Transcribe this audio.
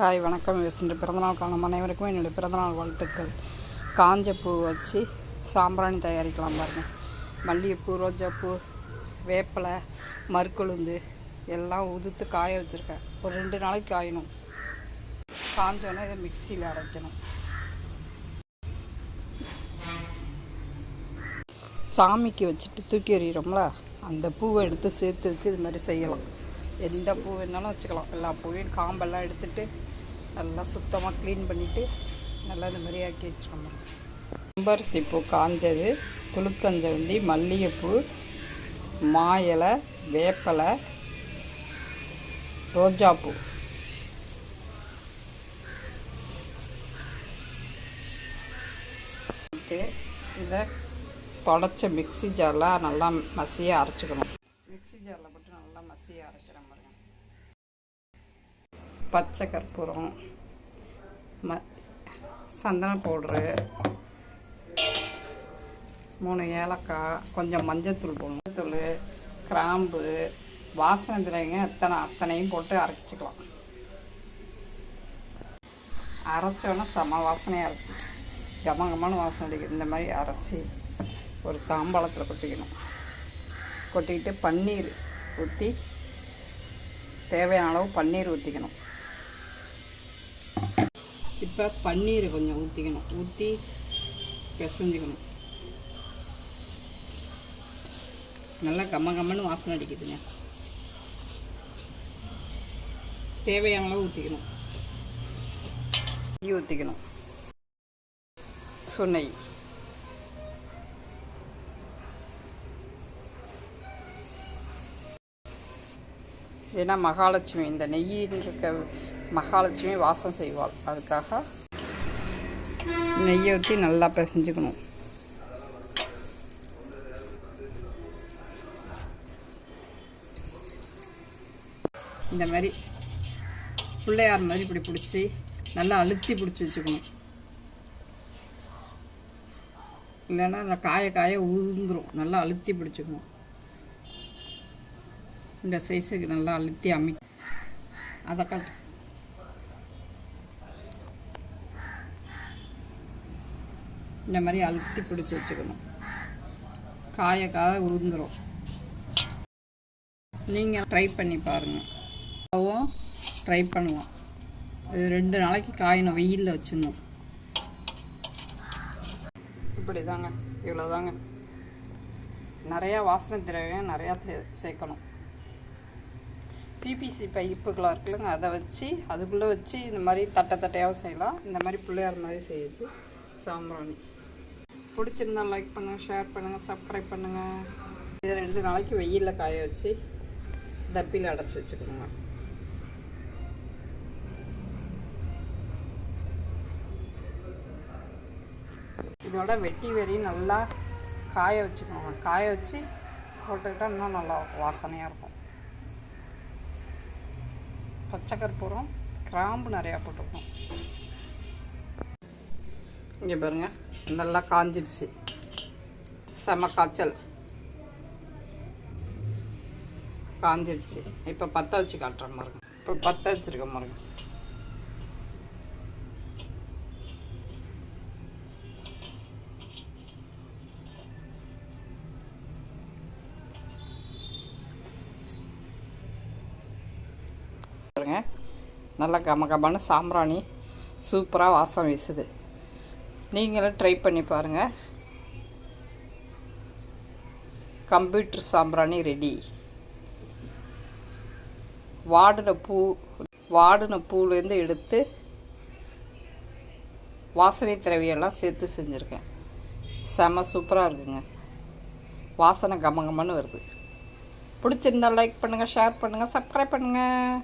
Hi வணக்கம். விசிண்டு பிறந்தநாள் காணும். அனைவருக்கும் என்னுடைய பிறந்தநாள் வாழ்த்துக்கள். காஞ்ச பூ வச்சு சாம்பிராணி தயாரிக்கலாம் பாருங்கள் மல்லிகைப்பூ ரோஜாப்பூ வேப்பிலை மறுக்கொழுந்து எல்லாம் உதுத்து காய வச்சுருக்கேன். ஒரு ரெண்டு நாளைக்கு காயணும். காஞ்சோன்னே இதை மிக்சியில் அரைக்கணும். சாமிக்கு வச்சுட்டு தூக்கி எறிகிறோம்ல அந்த பூவை எடுத்து சேர்த்து வச்சு இது மாதிரி செய்யலாம். எந்த பூ வேணாலும் வச்சுக்கலாம். எல்லா பூவையும் காம்பெல்லாம் எடுத்துட்டு நல்லா சுத்தமாக க்ளீன் பண்ணிவிட்டு நல்லா இந்த மாதிரி ஆக்கி வச்சுருக்கோம் செம்பருத்தி பூ காஞ்சது. துளுக்கஞ்சவந்தி மல்லிகைப்பூ மா இலை வேப்பலை ரோஜாப்பூ. இதை தொடச்ச மிக்ஸி ஜாரில் நல்லா மசியாக அரைச்சிக்கணும். மிக்ஸி ஜாரில் போட்டு நல்லா மசியாக அரைக்கிறேன் பாருங்க பச்சை கற்பூரம் ம சந்தன பவுட்ரு மூணு ஏலக்காய் கொஞ்சம் மஞ்சத்தூள் போடணும். மஞ்சத்தூள் கிராம்பு வாசனை திரைங்க அத்தனை அத்தனையும் போட்டு அரைச்சிக்கலாம். அரைச்சோன்னா செம வாசனையாக இருக்கும். ஜமகமான வாசனை அடிக்கும். இந்த மாதிரி அரைச்சி ஒரு தாம்பாளத்தில் கொட்டிக்கணும். கொட்டிக்கிட்டு பன்னீர் ஊற்றி தேவையான அளவு பன்னீர் ஊற்றிக்கணும் இப்போ பன்னீர் கொஞ்சம் ஊற்றிக்கணும். ஊற்றி பிசைஞ்சுக்கணும். நல்லா கம்ம கம்மன்னு வாசனை அடிக்குதுங்க. தேவையான அளவு ஊற்றிக்கணும். நெய் ஊற்றிக்கணும். சுனை ஏன்னா மகாலட்சுமி இந்த நெய்யில் இருக்க மகாலட்சுமி வாசம் செய்வாள். அதுக்காக நெய்யை ஊற்றி நல்லா பிசைஞ்சுக்கணும். இந்த மாதிரி பிள்ளையார் மாதிரி இப்படி பிடிச்சி நல்லா அழுத்தி பிடிச்சி வச்சுக்கணும். இல்லைன்னா அந்த காய காய உதிர்ந்துடும் நல்லா அழுத்தி பிடிச்சிக்கணும். இந்த சைஸுக்கு நல்லா அழுத்தி அமி அதை காட்டு இந்த மாதிரி அழுத்தி பிடிச்சி வச்சுக்கணும். காய காய உதிர்ந்துரும் நீங்கள் ட்ரை பண்ணி பாருங்கள் அதுவும் ட்ரை பண்ணலாம் இது ரெண்டு நாளைக்கு காயணும் வெயிலில் வச்சிடணும். இப்படி தாங்க இவ்வளோதாங்க நிறையா வாசனை திரவியம் நிறையா சே- சேர்க்கணும். பிபிசி பைப்புகளாக இருக்குல்லங்க அதை வச்சு அதுக்குள்ளே வச்சு இந்த மாதிரி தட்டை தட்டையாகவும் செய்யலாம். இந்த மாதிரி பிள்ளையார் மாதிரி செய்யுது. சாம்பிராணி. பிடிச்சிருந்தா லைக் பண்ணுங்கள் ஷேர் பண்ணுங்கள் சப்ஸ்கிரைப் பண்ணுங்கள் இது ரெண்டு நாளைக்கு வெயிலில் காய வச்சு டப்பியில் அடைச்சி வச்சுக்கோங்க. இதோட வெட்டி வெறி நல்லா காய வச்சுக்கோங்க. காய வச்சு போட்டுக்கிட்டால் இன்னும் நல்லா வாசனையாக இருக்கும். பச்சை கற்பூரம் கிராம்பு நிறையா போட்டுக்கணும். இங்கே பாருங்க நல்லா காஞ்சிடுச்சு. செம காய்ச்சல். காஞ்சிடுச்சு. இப்போ பற்ற வச்சு காட்டுற பாருங்க. இப்போ பற்ற வச்சுருக்க மாருங்க பாருங்க நல்லா கம கமன்னு சாம்பிராணி சூப்பராக வாசம் வீசுது. நீங்களும் ட்ரை பண்ணி பாருங்கள் கம்ப்யூட்டர் சாம்பிராணி ரெடி வாடின பூ வாடின பூலேருந்து எடுத்து வாசனை திரவியெல்லாம் சேர்த்து செஞ்சுருக்கேன். செம சூப்பராக இருக்குங்க. வாசனை கம வருது. பிடிச்சிருந்தா லைக் பண்ணுங்கள் ஷேர் பண்ணுங்கள் சப்ஸ்கிரைப் பண்ணுங்கள்